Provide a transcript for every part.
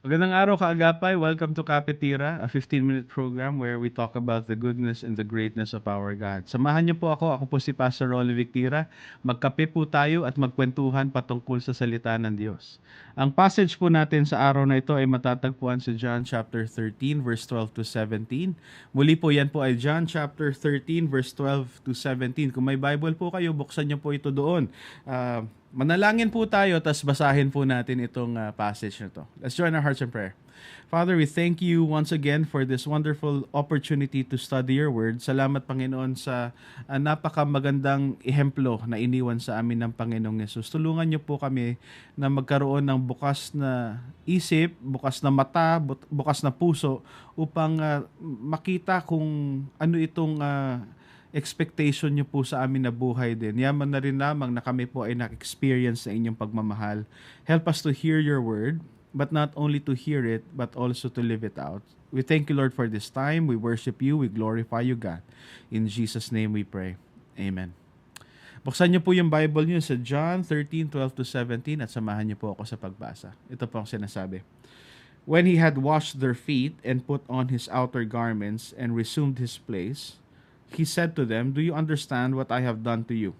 Magandang araw kaagapay. Welcome to Kapitira, a 15-minute program where we talk about the goodness and the greatness of our God. Samahan niyo po ako. Ako po si Pastor Rolly Victira. Magkape po tayo at magkwentuhan patungkol sa salita ng Diyos. Ang passage po natin sa araw na ito ay matatagpuan sa John chapter 13 verse 12 to 17. Muli po yan po ay John chapter 13 verse 12 to 17. Kung may Bible po kayo, buksan niyo po ito doon. Uh, Manalangin po tayo, tas basahin po natin itong uh, passage na to. Let's join our hearts in prayer. Father, we thank you once again for this wonderful opportunity to study your word. Salamat, Panginoon, sa uh, napakamagandang ehemplo na iniwan sa amin ng Panginoong Yesus. Tulungan niyo po kami na magkaroon ng bukas na isip, bukas na mata, bukas na puso upang uh, makita kung ano itong uh, expectation niyo po sa amin na buhay din. Yaman na rin lamang na kami po ay na-experience sa inyong pagmamahal. Help us to hear your word, but not only to hear it, but also to live it out. We thank you, Lord, for this time. We worship you. We glorify you, God. In Jesus' name we pray. Amen. Buksan niyo po yung Bible niyo sa John 13, 12 to 17 at samahan niyo po ako sa pagbasa. Ito po ang sinasabi. When he had washed their feet and put on his outer garments and resumed his place, he said to them, Do you understand what I have done to you?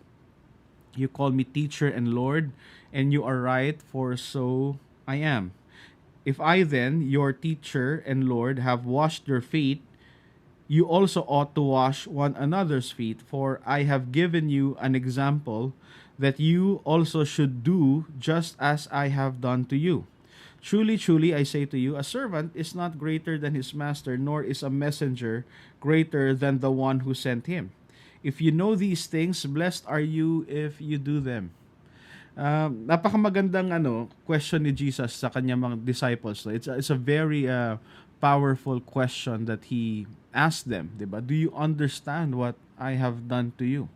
You call me teacher and Lord, and you are right, for so I am. If I then, your teacher and Lord, have washed your feet, you also ought to wash one another's feet, for I have given you an example that you also should do just as I have done to you. Truly, truly, I say to you, a servant is not greater than his master, nor is a messenger greater than the one who sent him. If you know these things, blessed are you if you do them. Um, napakamagandang ano, question ni Jesus sa kanyang mga disciples. It's a, it's a very uh, powerful question that he asked them, 'di ba? Do you understand what I have done to you?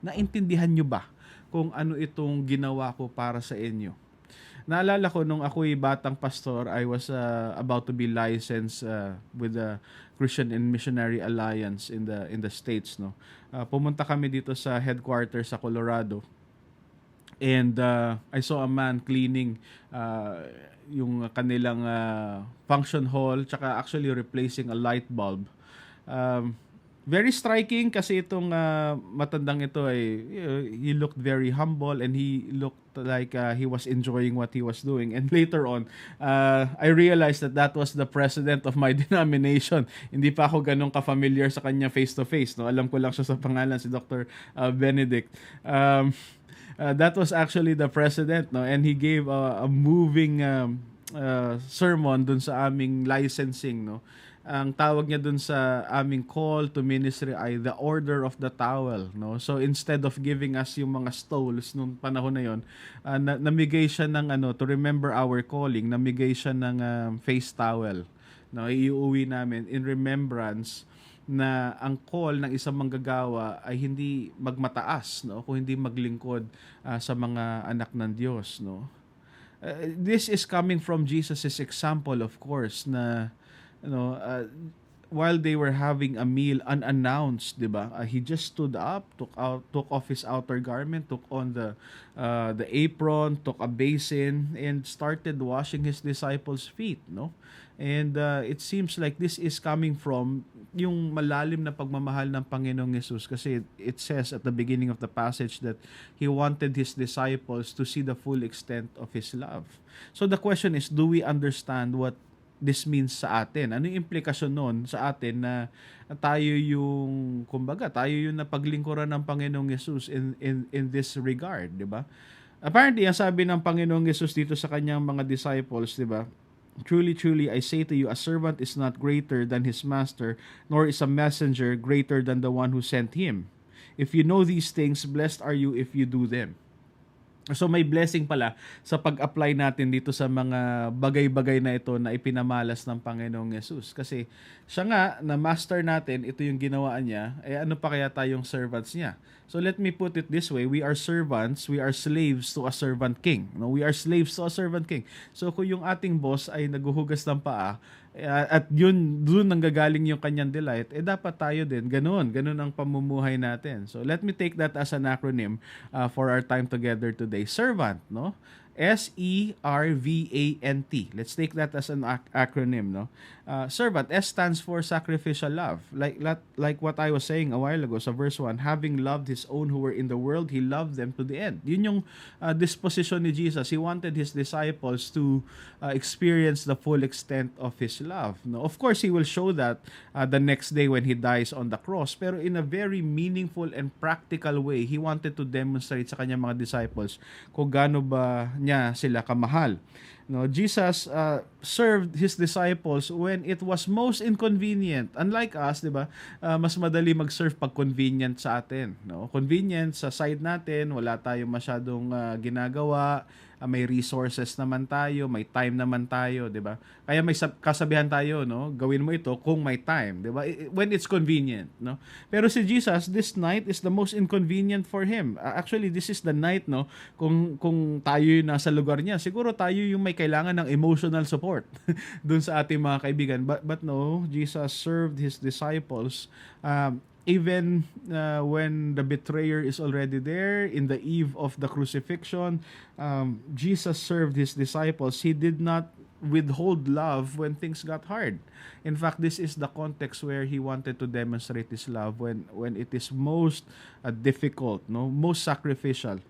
Naintindihan niyo ba kung ano itong ginawa ko para sa inyo? Naalala ko nung ako'y batang pastor, I was uh, about to be licensed uh, with the Christian and Missionary Alliance in the in the States, no. Uh, pumunta kami dito sa headquarters sa Colorado. And uh, I saw a man cleaning uh, yung kanilang uh, function hall tsaka actually replacing a light bulb. Um, very striking kasi itong uh, matandang ito ay uh, he looked very humble and he looked like uh, he was enjoying what he was doing. And later on uh, I realized that that was the president of my denomination. Hindi pa ako ganun ka-familiar sa kanya face to face no? Alam ko lang siya sa pangalan si Dr. Uh, Benedict. Um, uh, that was actually the president no? And he gave a, a moving um, uh, sermon dun sa aming licensing no ang tawag niya dun sa aming call to ministry ay the order of the towel no? So instead of giving us yung mga stoles nung panahon na yon uh, na, namigay siya ng ano to remember our calling namigay siya ng um, face towel no? Iuwi namin in remembrance na ang call ng isang manggagawa ay hindi magmataas no? Kung hindi maglingkod uh, sa mga anak ng Diyos no? Uh, this is coming from Jesus's example of course na you know, uh, while they were having a meal unannounced, 'di ba? Uh, he just stood up, took out took off his outer garment, took on the uh, the apron, took a basin and started washing his disciples' feet, no? And uh, it seems like this is coming from yung malalim na pagmamahal ng Panginoong Yesus kasi it says at the beginning of the passage that he wanted his disciples to see the full extent of his love. So the question is, do we understand what this means sa atin? Ano yung implikasyon noon sa atin na tayo yung, kumbaga, tayo yung napaglingkuran ng Panginoong Yesus in, in, in this regard, di ba? Apparently, ang sabi ng Panginoong Yesus dito sa kanyang mga disciples, di ba? Truly, truly, I say to you, a servant is not greater than his master, nor is a messenger greater than the one who sent him. If you know these things, blessed are you if you do them. So may blessing pala sa pag-apply natin dito sa mga bagay-bagay na ito na ipinamalas ng Panginoong Yesus. Kasi siya nga, na master natin, ito yung ginawa niya, eh ano pa kaya tayong servants niya? So let me put it this way, we are servants, we are slaves to a servant king. No, we are slaves to a servant king. So kung yung ating boss ay naguhugas ng paa, uh, at yun doon nanggagaling yung kanyang delight, eh dapat tayo din ganoon, ganoon ang pamumuhay natin. So let me take that as an acronym uh, for our time together today. Servant, no? S E R V A N T. Let's take that as an ac- acronym, no? Uh, servant S stands for sacrificial love. Like like like what I was saying a while ago sa verse 1, having loved his own who were in the world, he loved them to the end. Yun yung uh, disposition ni Jesus. He wanted his disciples to uh, experience the full extent of his love. No, of course he will show that uh, the next day when he dies on the cross, pero in a very meaningful and practical way, he wanted to demonstrate sa kanyang mga disciples kung gaano ba niya sila kamahal. No, Jesus uh, served his disciples when it was most inconvenient. Unlike us, 'di ba? Uh, mas madali mag-serve pag convenient sa atin, no? Convenient sa side natin, wala tayong masyadong uh, ginagawa, uh, may resources naman tayo, may time naman tayo, 'di ba? Kaya may sab- kasabihan tayo, no? Gawin mo ito kung may time, 'di ba? When it's convenient, no? Pero si Jesus, this night is the most inconvenient for him. Uh, actually, this is the night, no? Kung kung tayo nasa lugar niya, siguro tayo yung may kailangan ng emotional support dun sa ating mga kaibigan. But but no, Jesus served his disciples um, even uh, when the betrayer is already there in the eve of the crucifixion um, jesus served his disciples. He did not withhold love when things got hard. In fact this is the context where he wanted to demonstrate his love when when it is most uh, difficult no? Most sacrificial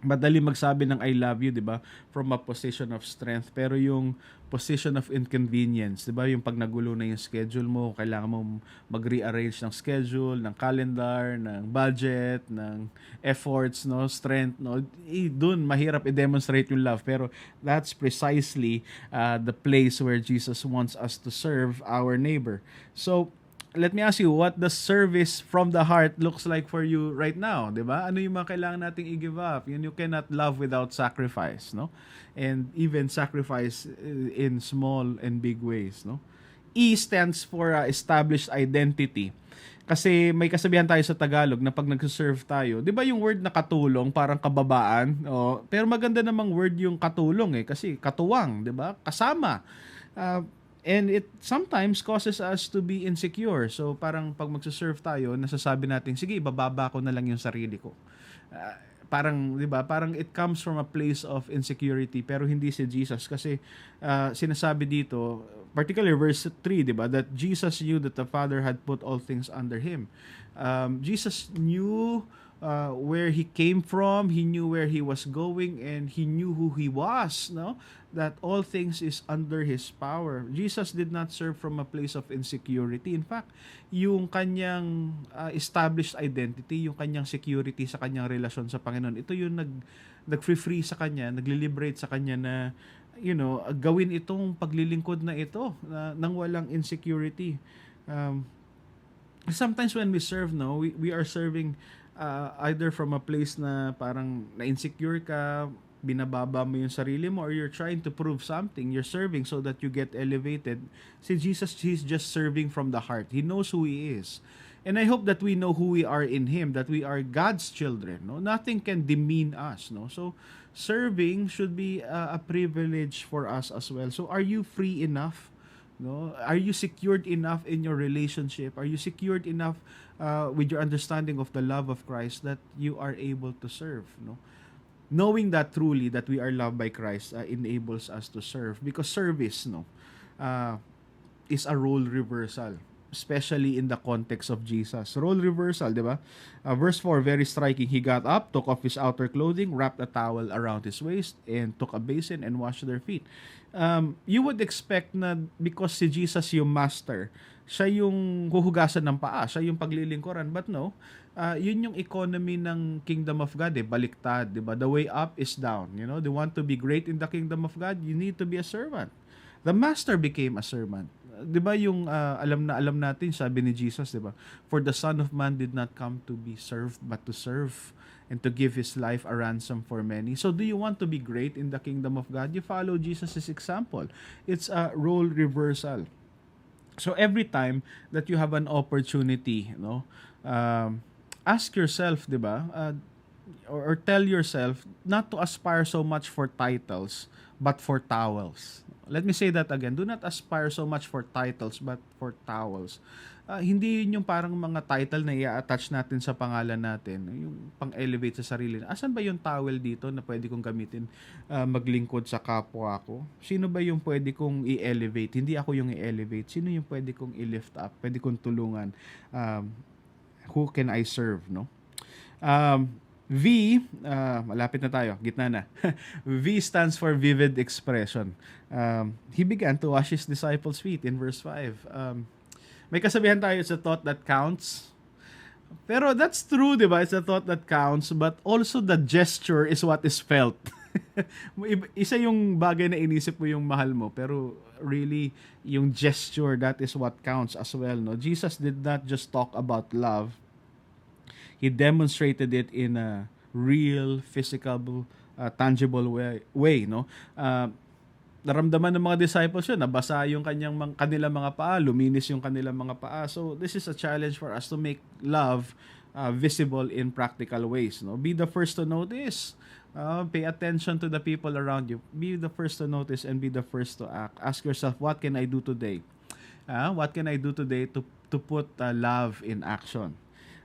madali magsabi ng I love you, 'di ba? From a position of strength. Pero yung position of inconvenience, 'di ba? Yung pag nagulo na yung schedule mo, kailangan mo mag-rearrange ng schedule, ng calendar, ng budget, ng efforts, no, strength, no. Eh, doon mahirap i-demonstrate yung love. Pero that's precisely uh, the place where Jesus wants us to serve our neighbor. So, let me ask you what the service from the heart looks like for you right now, 'di ba? Ano yung mga kailangan nating i-give up? Yun you cannot love without sacrifice, no? And even sacrifice in small and big ways, no? E stands for uh, established identity. Kasi may kasabihan tayo sa Tagalog na pag nag-serve tayo, 'di ba yung word na katulong parang kababaan, oh, pero maganda namang word yung katulong eh kasi katuwang, 'di ba? Kasama. Uh, And it sometimes causes us to be insecure. So parang pag magsaserve tayo, nasasabi natin, sige, bababa ko na lang yung sarili ko. Uh, parang 'di ba parang it comes from a place of insecurity pero hindi si Jesus kasi uh, sinasabi dito particularly verse 3 'di ba that Jesus knew that the Father had put all things under him um, Jesus knew uh, where he came from, he knew where he was going, and he knew who he was, no? That all things is under his power. Jesus did not serve from a place of insecurity. In fact, yung kanyang uh, established identity, yung kanyang security sa kanyang relasyon sa Panginoon, ito yung nag nag-free sa kanya, nagli-liberate sa kanya na you know, gawin itong paglilingkod na ito na, nang walang insecurity. Um, sometimes when we serve, no, we, we are serving uh, either from a place na parang na-insecure ka, binababa mo yung sarili mo, or you're trying to prove something, you're serving so that you get elevated. Si Jesus, He's just serving from the heart. He knows who He is. And I hope that we know who we are in Him, that we are God's children. No, nothing can demean us. No, so serving should be a, a privilege for us as well. So, are you free enough? No, are you secured enough in your relationship? Are you secured enough uh, with your understanding of the love of Christ that you are able to serve? No, knowing that truly that we are loved by Christ uh, enables us to serve because service, no, uh, is a role reversal especially in the context of Jesus. Role reversal, di ba? Uh, verse 4, very striking. He got up, took off his outer clothing, wrapped a towel around his waist, and took a basin and washed their feet. Um, you would expect na because si Jesus yung master, siya yung huhugasan ng paa, siya yung paglilingkuran. But no, uh, yun yung economy ng kingdom of God eh, baliktad, di ba? The way up is down, you know? They want to be great in the kingdom of God, you need to be a servant. The master became a servant. 'Di ba yung uh, alam na alam natin sabi ni Jesus, 'di ba? For the son of man did not come to be served but to serve and to give his life a ransom for many. So do you want to be great in the kingdom of God? You follow Jesus' example. It's a role reversal. So every time that you have an opportunity, you know, um, ask yourself, 'di ba? Uh, or, or tell yourself not to aspire so much for titles but for towels. Let me say that again. Do not aspire so much for titles but for towels. Ah, hindi yun yung parang mga title na i-attach natin sa pangalan natin. Yung pang-elevate sa sarili. Asan ba yung towel dito na pwede kong gamitin ah, maglingkod sa kapwa ko? Sino ba yung pwede kong i-elevate? Hindi ako yung i-elevate. Sino yung pwede kong i-lift up? Pwede kong tulungan? Um, who can I serve, no? Um, V, ah, malapit na tayo, gitna na. v stands for vivid expression. Um, he began to wash his disciples' feet in verse 5. Um, may kasabihan tayo, it's a thought that counts. Pero that's true, di ba? It's a thought that counts, but also the gesture is what is felt. Isa yung bagay na inisip mo yung mahal mo, pero really, yung gesture, that is what counts as well. No? Jesus did not just talk about love, he demonstrated it in a real, physical, uh, tangible way, way no? Uh, naramdaman ng mga disciples yun, nabasa yung kanyang mga, kanilang mga paa, luminis yung kanilang mga paa. So, this is a challenge for us to make love uh, visible in practical ways. No? Be the first to notice. Uh, pay attention to the people around you. Be the first to notice and be the first to act. Ask yourself, what can I do today? Uh, what can I do today to, to put uh, love in action?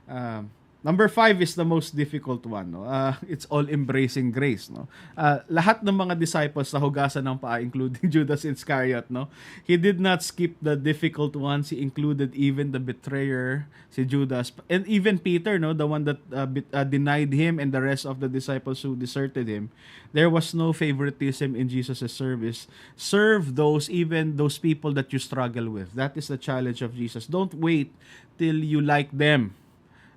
Um, Number five is the most difficult one. No? Uh, it's all embracing grace. No? Uh, lahat ng mga disciples sa hugasan ng paa, including Judas Iscariot, no? he did not skip the difficult ones. He included even the betrayer, si Judas, and even Peter, no? the one that uh, bet- uh, denied him and the rest of the disciples who deserted him. There was no favoritism in Jesus' service. Serve those, even those people that you struggle with. That is the challenge of Jesus. Don't wait till you like them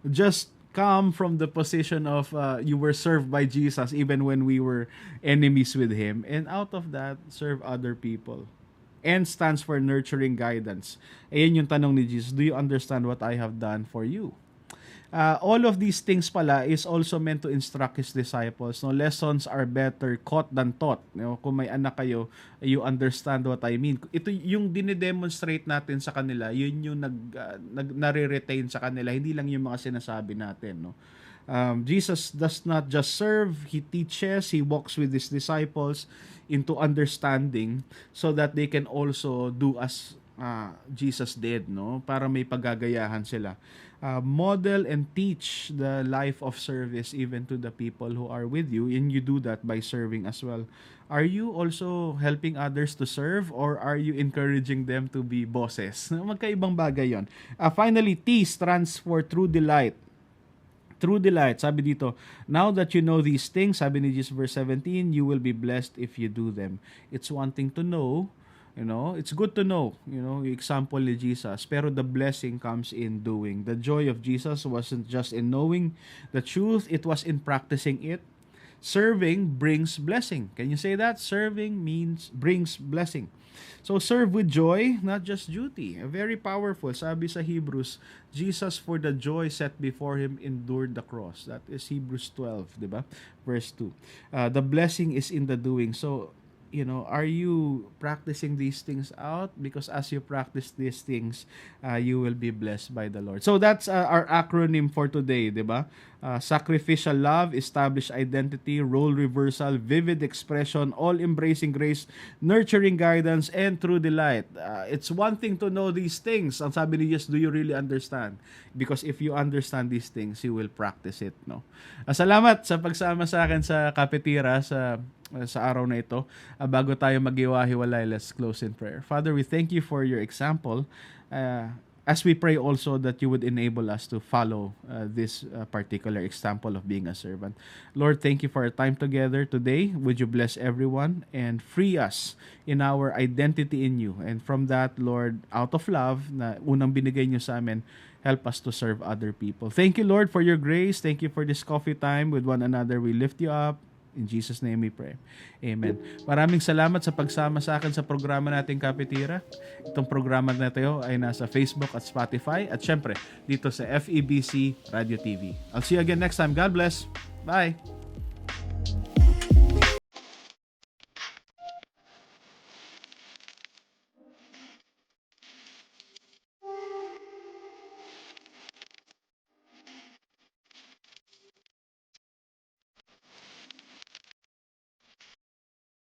just come from the position of uh, you were served by Jesus even when we were enemies with him. And out of that serve other people. N stands for nurturing guidance. Ayan yung tanong ni Jesus do you understand what I have done for you Uh, all of these things pala is also meant to instruct his disciples. No, lessons are better caught than taught. No, kung may anak kayo, you understand what I mean. Ito yung dinedemonstrate natin sa kanila, yun yung nag, uh, nag nare-retain sa kanila, hindi lang yung mga sinasabi natin, no. Um, Jesus does not just serve, he teaches, he walks with his disciples into understanding so that they can also do as uh, Jesus did, no? Para may pagagayahan sila. Uh, model and teach the life of service even to the people who are with you and you do that by serving as well. Are you also helping others to serve or are you encouraging them to be bosses? Magkaibang bagay yon. Uh, finally, T stands for true delight true delight. Sabi dito, now that you know these things, sabi ni Jesus verse 17, you will be blessed if you do them. It's one thing to know, you know, it's good to know, you know, yung example ni Jesus, pero the blessing comes in doing. The joy of Jesus wasn't just in knowing the truth, it was in practicing it. Serving brings blessing. Can you say that? Serving means brings blessing. So serve with joy, not just duty. Very powerful. Sabi sa Hebrews, Jesus for the joy set before him endured the cross. That is Hebrews 12, 'di ba? Verse 2. Uh, the blessing is in the doing. So you know, are you practicing these things out? Because as you practice these things, uh, you will be blessed by the Lord. So that's uh, our acronym for today, di ba? Uh, sacrificial love, established identity, role reversal, vivid expression, all-embracing grace, nurturing guidance, and true delight. Uh, it's one thing to know these things. Ang sabi ni Jesus, do you really understand? Because if you understand these things, you will practice it. No? Uh, salamat sa pagsama sa akin sa Kapitira sa sa araw na ito. Uh, bago tayo magiwahiwalay, let's close in prayer. Father, we thank you for your example. Uh, as we pray also that you would enable us to follow uh, this uh, particular example of being a servant. Lord, thank you for our time together today. Would you bless everyone and free us in our identity in you. And from that, Lord, out of love na unang binigay niyo sa amin, help us to serve other people. Thank you, Lord, for your grace. Thank you for this coffee time with one another. We lift you up. In Jesus' name we pray. Amen. Maraming salamat sa pagsama sa akin sa programa nating Kapitira. Itong programa na ito ay nasa Facebook at Spotify at syempre dito sa FEBC Radio TV. I'll see you again next time. God bless. Bye.